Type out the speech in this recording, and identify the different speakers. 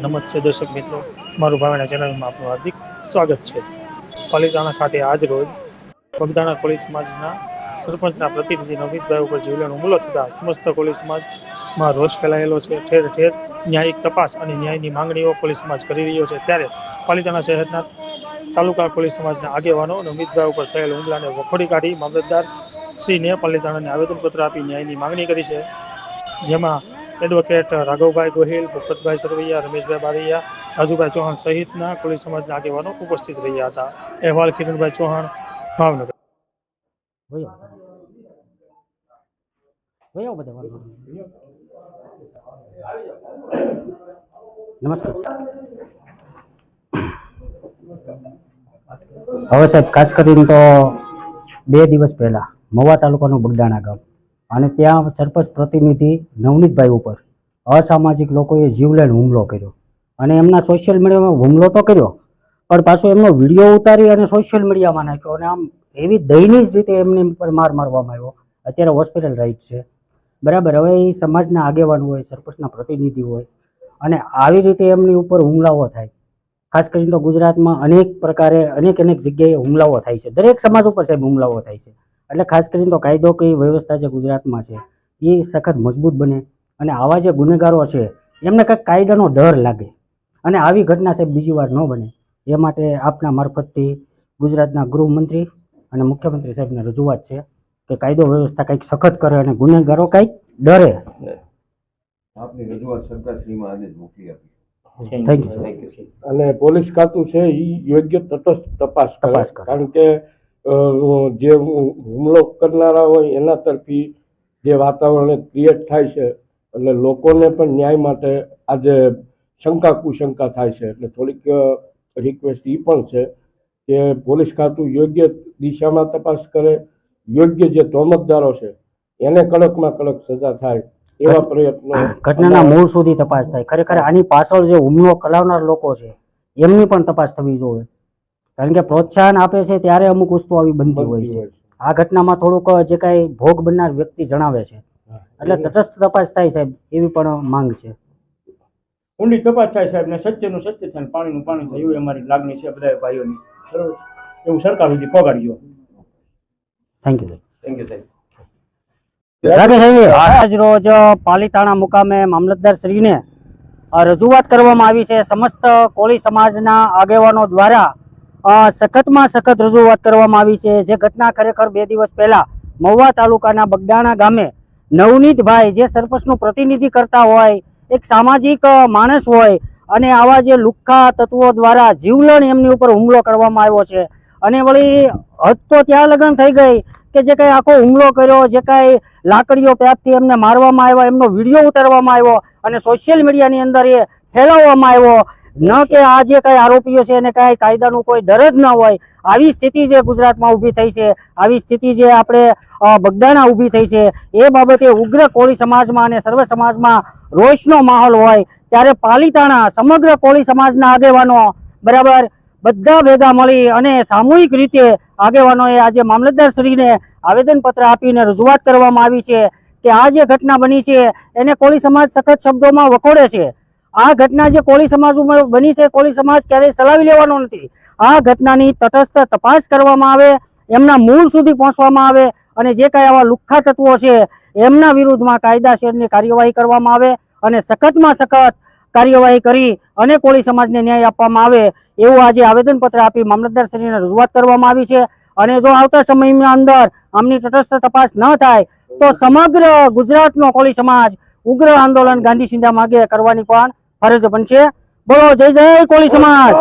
Speaker 1: નમસ્તે દર્શક મિત્રો. મારું ભાવના ચેનલમાં આપનું હાર્દિક સ્વાગત છે. પાલિતાણા ખાતે આજ રોજ બગદાણા કોળી સમાજના સરપંચના પ્રતિનિધિ નવનીતભાઈ ઉપર જીવલેણ હુમલો થતાં સમસ્ત કોળી સમાજમાં રોષ ફેલાયેલો છે. ઠેર ઠેર ન્યાયિક તપાસ અને ન્યાયની માંગણીઓ કોળી સમાજ કરી રહ્યો છે. ત્યારે પાલિતાણા શહેરના તાલુકા કોળી સમાજના આગેવાનો નવનીતભાઈ ઉપર થયેલ હુમલાને વખોડી કાઢી મામલતદાર શ્રીને પાલિતાણાને આવેદનપત્ર આપી ન્યાયની માંગણી કરી છે. જેમાં એડવોકેટ રાઘવભાઈ ગોહિલ, ભૂપતભાઈ સરવૈયા, રમેશભાઈ બારૈયા રાજુભાઈ ચૌહાણ સહિતના કોળી સમાજના આગેવાનો ઉપસ્થિત રહ્યા હતા. અહેવાલ કિરણભાઈ ચૌહાણ, ભાવનગર.
Speaker 2: હવે સાહેબ, ખાસ કરીને તો બે દિવસ પહેલા મવા તાલુકાનું બગદાણા ગામ. અને ત્યાં સરપંચ પ્રતિનિધિ નવનીતભાઈ ઉપર અસામાજિક લોકોએ જીવલેણ હુમલો કર્યો. અને એમના સોશિયલ મીડિયામાં હુમલો તો કર્યો, પણ પાછો એમનો વીડિયો ઉતારી અને સોશિયલ મીડિયામાં નાખ્યો. અને આમ એવી દયનીય રીતે એમની ઉપર માર મારવામાં આવ્યો. અત્યારે હોસ્પિટલ રાઈટ છે. બરાબર, હવે એ સમાજના આગેવાન હોય, સરપંચના પ્રતિનિધિ હોય, અને આવી રીતે એમની ઉપર હુમલાઓ થાય. ખાસ કરીને તો ગુજરાતમાં અનેક પ્રકારે અનેક અનેક જગ્યાએ હુમલાઓ થાય છે. દરેક સમાજ ઉપર સાહેબ હુમલાઓ થાય છે. એટલે ખાસ કરીને તો કાયદો કઈ વ્યવસ્થા જે ગુજરાતમાં છે એ સખત મજબૂત બને અને આવા જે ગુનેગારો છે એમને કંઈક કાયદાનો ડર લાગે અને આવી ઘટના સાહેબ બીજી વાર ન બને. એ માટે આપના મારફતથી ગુજરાતના ગૃહમંત્રી અને મુખ્યમંત્રી સાહેબને રજૂઆત છે કે કાયદો વ્યવસ્થા કંઈક સખત કરે અને ગુનેગારો કંઈક ડરે.
Speaker 3: આપની રજૂઆત સરકારશ્રીમાં આજે જ મોકલી આપી.
Speaker 2: થેન્ક યુ
Speaker 4: અને પોલીસ ખાતું છે એ યોગ્ય તટસ્થ તપાસ કરે.
Speaker 2: તપાસ કરે.
Speaker 4: કારણ કે જે હુમલો કરનારા હોય એના તરફી જે વાતાવરણ ક્રિએટ થાય છે એટલે લોકોને પણ ન્યાય માટે આજે શંકા કુશંકા થાય છે. એટલે થોડીક રિક્વેસ્ટ એ પણ છે કે પોલીસ ખાતું યોગ્ય દિશામાં તપાસ કરે યોગ્ય જે તોમતદારો છે એને કડકમાં કડક સજા થાય એવા પ્રયત્નો
Speaker 2: ઘટનાના મૂળ સુધી તપાસ થાય. ખરેખર આની પાછળ જે હુમલો કરાવનાર લોકો છે એમની પણ તપાસ થવી જોઈએ. કારણ કે પ્રોત્સાહન આપે છે ત્યારે અમુક વસ્તુ આવી બનતી હોય છે. આ ઘટનામાં થોડુંક જે કાંઈ ભોગ બનનાર વ્યક્તિ જણાવે છે. એટલે તટસ્થ તપાસ થાય સાહેબ એવી પણ માંગ છે.
Speaker 5: ઊંડી તપાસ થાય સાહેબ ને સત્યનું સત્ય થાય પાણીનું પાણી થાય એવી અમારી લાગણી છે બધા ભાઈઓની. બરોબર? એવું સરકાર સુધી પગાડ્યો
Speaker 2: થેન્ક યુ
Speaker 3: થેન્ક યુ સાહેબ
Speaker 2: આજ રોજ પાલીતાણા મુકામે મામલતદાર શ્રીને રજૂઆત કરવામાં આવી છે. સમસ્ત કોળી સમાજના આગેવાનો દ્વારા સખતમાં સખત રજૂઆત કરવામાં આવી છે. જે ઘટના ખરેખર બે દિવસ પહેલા મહુવા તાલુકાના બગડાણા ગામે નવનીતભાઈ, જે સરપંચનું પ્રતિનિધિ કરતા હોય, એક સામાજિક માણસ હોય અને આવા જે લુખ્ખા તત્વો દ્વારા જીવલણ એમની ઉપર હુમલો કરવામાં આવ્યો છે. અને વળી હદ તો ત્યાં લગ્ન થઈ ગઈ કે જે કાંઈ આખો હુમલો કર્યો, જે કાંઈ લાકડીઓ પ્યાપથી એમને મારવામાં આવ્યા, એમનો વીડિયો ઉતારવામાં આવ્યો અને સોશિયલ મીડિયાની અંદર એ ફેલાવવામાં આવ્યો. ન કે આ જે કાંઈ આરોપીઓ છે એને કાંઈ કાયદાનું કોઈ ડર જ ન હોય. આવી સ્થિતિ જે ગુજરાતમાં ઊભી થઈ છે, આવી સ્થિતિ જે આપણે બગદાણા ઊભી થઈ છે, એ બાબતે ઉગ્ર કોળી સમાજમાં અને સર્વ સમાજમાં રોષનો માહોલ હોય, ત્યારે પાલિતાણા સમગ્ર કોળી સમાજના આગેવાનો, બરાબર, બધા ભેગા મળી અને સામૂહિક રીતે આગેવાનોએ આજે મામલતદારશ્રીને આવેદનપત્ર આપીને રજૂઆત કરવામાં આવી છે કે આ જે ઘટના બની છે, એને કોળી સમાજ સખત શબ્દોમાં વખોડે છે. આ ઘટના જે કોળી સમાજ બની છે, કોળી સમાજ ક્યારેય ચલાવી લેવાનો નથી. આ ઘટનાની તટસ્થ તપાસ કરવામાં આવે, એમના મૂળ સુધી પહોંચવામાં આવે અને જે કાંઈ આવા લુખ્ખા તત્વો છે, એમના વિરુદ્ધમાં કાયદાસરની કાર્યવાહી કરવામાં આવે અને સખતમાં સખત કાર્યવાહી કરી અને કોળી સમાજને ન્યાય આપવામાં આવે એવું આજે આવેદનપત્ર આપી મામલતદારશ્રીને રજૂઆત કરવામાં આવી છે. અને જો આવતા સમયની અંદર આમની તટસ્થ તપાસ ન થાય, તો સમગ્ર ગુજરાતનો કોળી સમાજ ઉગ્ર આંદોલન ગાંધી સિંધા માર્ગે કરવાની પણ ફરજ બનશે. બોલો જય જય કોળી સમાજ.